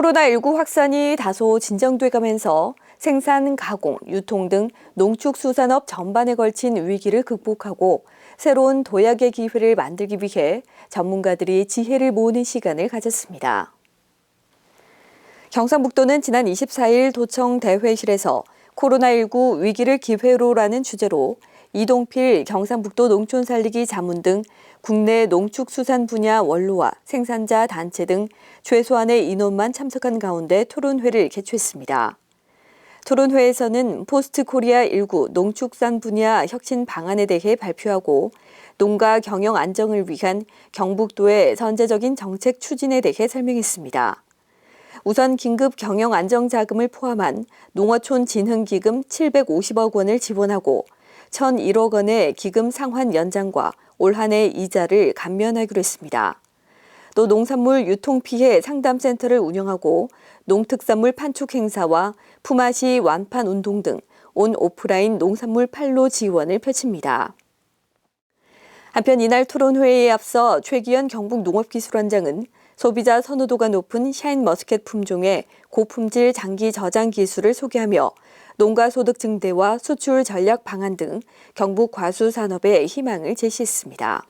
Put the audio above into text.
코로나19 확산이 다소 진정돼가면서 생산, 가공, 유통 등 농축수산업 전반에 걸친 위기를 극복하고 새로운 도약의 기회를 만들기 위해 전문가들이 지혜를 모으는 시간을 가졌습니다. 경상북도는 지난 24일 도청 대회실에서 코로나19 위기를 기회로라는 주제로 이동필 경상북도 농촌살리기 자문 등 국내 농축수산 분야 원로와 생산자 단체 등 최소한의 인원만 참석한 가운데 토론회를 개최했습니다. 토론회에서는 포스트 코리아 19 농축산 분야 혁신 방안에 대해 발표하고 농가 경영 안정을 위한 경북도의 선제적인 정책 추진에 대해 설명했습니다. 우선 긴급 경영 안정 자금을 포함한 농어촌 진흥기금 750억 원을 지원하고 1,001억 원의 기금 상환 연장과 올 한 해 이자를 감면하기로 했습니다. 또 농산물 유통 피해 상담센터를 운영하고 농특산물 판촉 행사와 품앗이 완판 운동 등 온 오프라인 농산물 판로 지원을 펼칩니다. 한편 이날 토론회에 앞서 최기현 경북농업기술원장은 소비자 선호도가 높은 샤인 머스켓 품종의 고품질 장기 저장 기술을 소개하며 농가 소득 증대와 수출 전략 방안 등 경북 과수 산업의 희망을 제시했습니다.